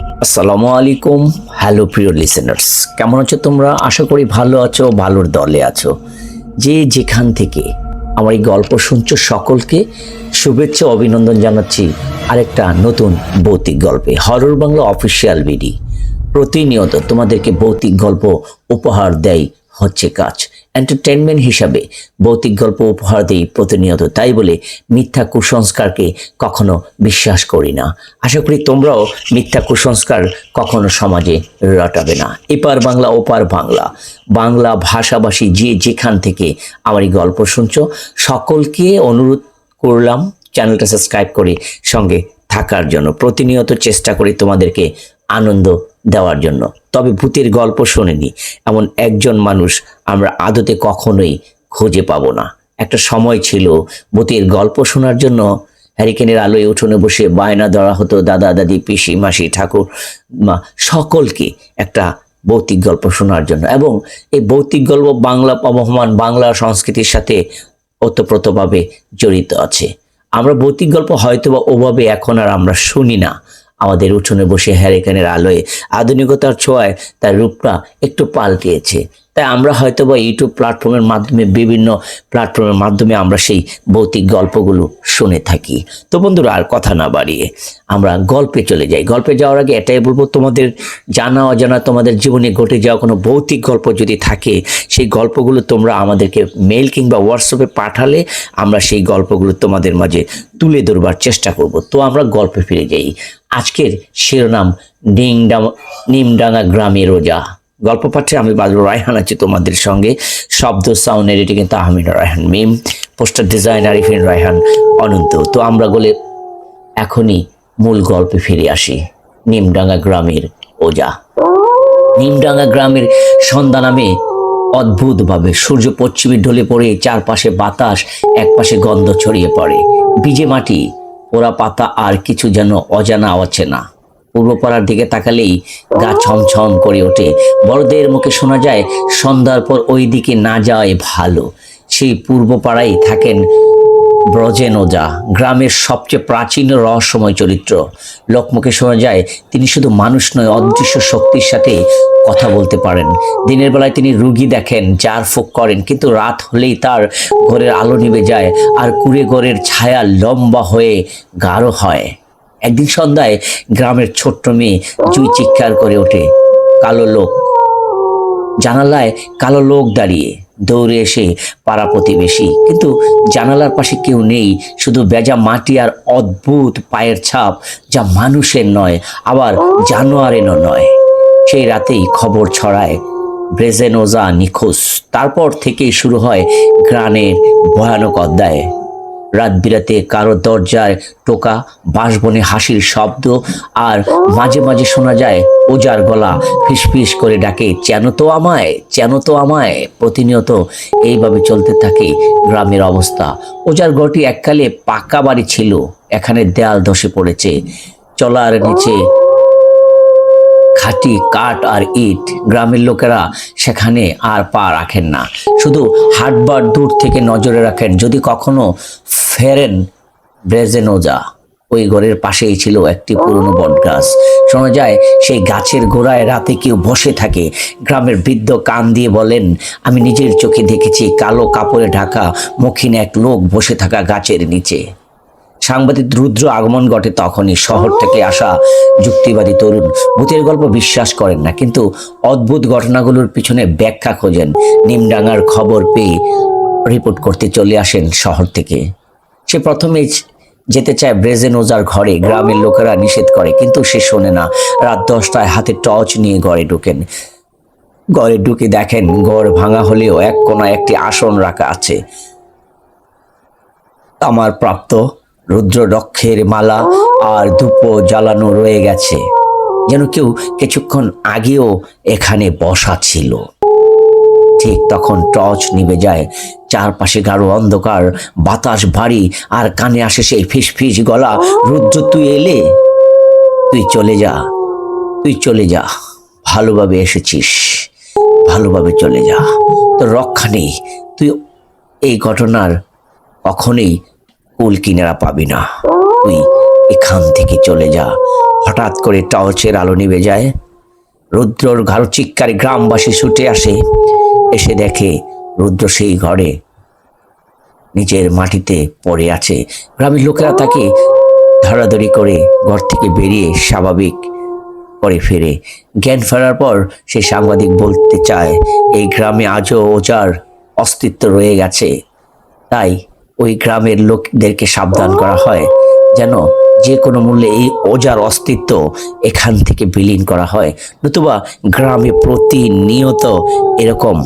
আসসালামু আলাইকুম, হ্যালো প্রিয় লিসেনার্স কেমন আছো তোমরা? আশা করি ভালো আছো, ভালোর দলে আছো। যে যেখান থেকে আমার এই গল্প শুনছো সকলকে শুভেচ্ছা, অভিনন্দন জানাচ্ছি। আরেকটা নতুন ভৌতিক গল্পে হরর বাংলা অফিসিয়াল বিডি প্রতিনিয়ত তোমাদেরকে ভৌতিক গল্প উপহার দেয় হচ্ছে কাজ। এন্টারটেনমেন্ট হিসাবে ভৌতিক গল্প উপহার দিই প্রতিনিয়ত, তাই বলে মিথ্যা কুসংস্কারকে কখনো বিশ্বাস করি না। আশা করি তোমরাও মিথ্যা কুসংস্কার কখনো সমাজে রটাবে না। এপার বাংলা, ওপার বাংলা। বাংলা ভাষাভাষী যে যেখান থেকে আমার এই গল্প শুনছো, সকলকে অনুরোধ করলাম চ্যানেলটা সাবস্ক্রাইব করে সঙ্গে থাকার জন্য। প্রতিনিয়ত চেষ্টা করি তোমাদেরকে আনন্দ দেওয়ার জন্য। তবে ভূতের গল্প শোনেনি। এমন একজন মানুষ আমরা আদতে কখনোই খুঁজে পাব না। একটা সময় ছিল ভূতের গল্প শোনার জন্য হ্যারিকেনের আলোয় উঠোনে বসে বায়না ধরা হতো দাদা, দাদি, পিসি, মাসি, ঠাকুর, মা, সকলকে একটা ভৌতিক গল্প শোনার জন্য। এবং এই ভৌতিক গল্প বাংলা অবহমান বাংলা সংস্কৃতির সাথে ওতপ্রোতভাবে জড়িত আছে। আমরা ভৌতিক গল্প হয়তো বা ওভাবে এখন আর আমরা শুনি না। আমাদের উঠোনে বসে হ্যারিকেনের আলোয় আধুনিকতার ছোঁয়ায় তার রূপটা একটু পাল্টিয়েছে। তাই আমরা হয়তো বা ইউটিউব প্ল্যাটফর্মের মাধ্যমে, বিভিন্ন প্ল্যাটফর্মের মাধ্যমে আমরা সেই ভৌতিক গল্পগুলো শুনে থাকি। তো বন্ধুরা, আর কথা না বাড়িয়ে আমরা গল্পে চলে যাই। গল্পে যাওয়ার আগে এটাই বলব, তোমাদের জানা, অজানা, তোমাদের জীবনে ঘটে যাওয়া কোনো ভৌতিক গল্প যদি থাকে, সেই গল্পগুলো তোমরা আমাদেরকে মেল কিংবা হোয়াটসঅ্যাপে পাঠালে আমরা সেই গল্পগুলো তোমাদের মাঝে তুলে ধরবার চেষ্টা করব। তো আমরা গল্পে ফিরে যাই। আজকের শিরোনাম, ডিংডাম, নিমডাঙ্গা গ্রামে রোজা। গল্প পাঠে আমি বাদুর রায়হান আছি তোমাদের সঙ্গে। শব্দ সাউন্ড এডিটিং কিন্তু আহমেদ রায়হান মিম পোস্টার ডিজাইন আরিফিন রায়হান অনন্ত। তো আমরা বলে এখনই মূল গল্পে ফিরে আসি। নিমডাঙ্গা গ্রামের ওজা। নিমডাঙ্গা গ্রামের সন্ধ্যা নামে অদ্ভুতভাবে সূর্য পশ্চিমে ঢলে পড়ে, চারপাশে বাতাস, একপাশে গন্ধ ছড়িয়ে পড়ে। ভিজে মাটি, পোড়া পাতা আর কিছু যেন অজানা অচেনা। পূর্বপাড়ার দিকে তাকালেই গা ছমছম করে ওঠে। বড়দের মুখে শোনা যায়, সন্ধ্যার পর ওই দিকে না যাওয়াই ভালো। সেই পূর্বপাড়ায় থাকেন ব্রজেন ওজা গ্রামের সবচেয়ে প্রাচীন রহস্যময় চরিত্র। লোকমুখে শোনা যায়, তিনি শুধু মানুষ নয়, অদৃশ্য শক্তির সাথে কথা বলতে পারেন। দিনের বেলায় তিনি রুগী দেখেন জার ফোক করেন, কিন্তু রাত হলেই তার ঘরের আলো নিভে যায় আর কুড়ে ঘরের ছায়া লম্বা হয়ে গাঢ় হয়। একদিন সন্ধ্যায় গ্রামের ছোট্ট মেয়ে জুই চিৎকার করে ওঠে, কালো লোক। জানালায় কালো লোক দাঁড়িয়ে দৌড়ে এসে পাড়া প্রতিবেশী। কিন্তু জানালার পাশে কেউ নেই, শুধু বেজা মাটি আর অদ্ভুত পায়ের ছাপ, যা মানুষের নয়, আবার জানোয়ারেরও নয়। সেই রাতেই খবর ছড়ায়, ব্রেজেনোজা নিখোঁজ। তারপর থেকেই শুরু হয় গ্রানের ভয়ানক অধ্যায়। রাত বিরাতে কারও দরজায় টোকা, বাঁশবনে হাসির শব্দ, আর মাঝে মাঝে শোনা যায় ওজার গলা। ফিসফিস করে ডাকে, চেন তো আমায়, চেন তো আমায়। প্রতিনিয়ত এইভাবে চলতে থাকে গ্রামের অবস্থা। ওজার ঘরটি এককালে পাকা বাড়ি ছিল, এখানে দেয়াল ধসে পড়েছে। চলার নিচে খাঁটি কাঠ আর ইট গ্রামের লোকেরা সেখানে আর পা রাখেন না। শুধু হাটবার দূর থেকে নজরে রাখেন, যদি কখনো ফেরেন ব্রেজেনোজা। ওই ঘরের পাশেই ছিল একটি পুরনো বটগাছ। শোনা যায়, সেই গাছের গোড়ায় রাতে কেউ বসে থাকে। গ্রামের বৃদ্ধ কান দিয়ে বলেন, আমি নিজের চোখে দেখেছি কালো কাপড়ে ঢাকা মখিন এক লোক বসে থাকা গাছের নিচে। সাংবাদিক রুদ্র আগমন ঘটে তখনই শহর থেকে আসা যুক্তিবাদী তরুণ। ভূতের গল্প বিশ্বাস করেন না, কিন্তু অদ্ভুত ঘটনাগুলোর পিছনে ব্যাখ্যা খোঁজেন। নিমডাঙ্গার খবর পেয়ে রিপোর্ট করতে চলে আসেন শহর থেকে। সে প্রথমে যেতে চায় ব্রেজেন ওজার ঘরে, গ্রামের লোকেরা নিষেধ করে, কিন্তু সে শোনে না। রাত দশটায় হাতে টর্চ নিয়ে ঘরে ঢোকেন। ঘরে ঢুকে দেখেন ঘর ভাঙা হলেও এক কোনায় একটি আসন রাখা আছে। আমার প্রাপ্ত রুদ্রদক্ষের মালা আর ধূপো জ্বালানো রয়ে গেছে, যেন কেউ কিছুক্ষণ আগেও এখানে বসা ছিল। ঠিক তখন টর্চ নিভে যায়, চারপাশে গাঢ় অন্ধকার, বাতাস ভারী, আর কানে আসে সেই ফিস ফিস গলা, রুদ্র, তুই এলে? তুই চলে যা, তুই চলে যা, ভালোভাবে এসেছিস, ভালোভাবে চলে যা, তোর রক্ষা নেই, তুই এই ঘটনার কখনোই কুল কিনারা পাবি না। তুই এখান থেকে চলে যা। হঠাৎ করে টর্চের আলো নিভে যায়। রুদ্রর ঘর চিৎকারে গ্রামবাসী ছুটে আসে। এসে দেখে রুদ্র সেই ঘরে নিজের মাটিতে পড়ে আছে। গ্রামের লোকেরা তাকে ধরাধরি করে ঘর থেকে বেরিয়ে স্বাভাবিক করে ফেরে। জ্ঞান ফেরার পর সে সাংবাদিক বলতে চায়, এই গ্রামে আজও ওজার অস্তিত্ব রয়ে গেছে। তাই ওই গ্রামের লোকদেরকে সাবধান করা হয়। যেন যে কোনো মূল্যে এই ওজার অস্তিত্ব এখান থেকে বিলীন করা হয়। নতুবা গ্রামে প্রতিনিয়ত এরকম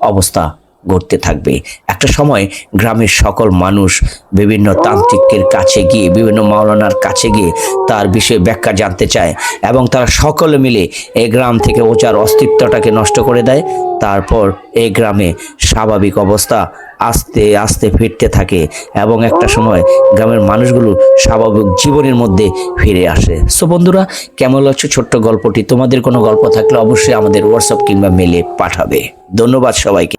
অবস্থা ঘটতে থাকবে। একটা সময় গ্রামের সকল মানুষ বিভিন্ন তান্ত্রিকের কাছে গিয়ে, বিভিন্ন মাওলানার কাছে গিয়ে তার বিষয়ে ব্যাখ্যা জানতে চায় এবং তারা সকলে মিলে এই গ্রাম থেকে ওচার অস্তিত্বটাকে নষ্ট করে দেয়। তারপর এই গ্রামে স্বাভাবিক অবস্থা আস্তে আস্তে ফিরতে থাকে এবং একটা সময় গ্রামের মানুষগুলো স্বাভাবিক জীবনের মধ্যে ফিরে আসে। সো বন্ধুরা, কেমন লাগছে ছোট্ট গল্পটি? তোমাদের কোনো গল্প থাকলে অবশ্যই আমাদের হোয়াটসঅ্যাপ কিংবা মেলে পাঠাবে। ধন্যবাদ সবাইকে।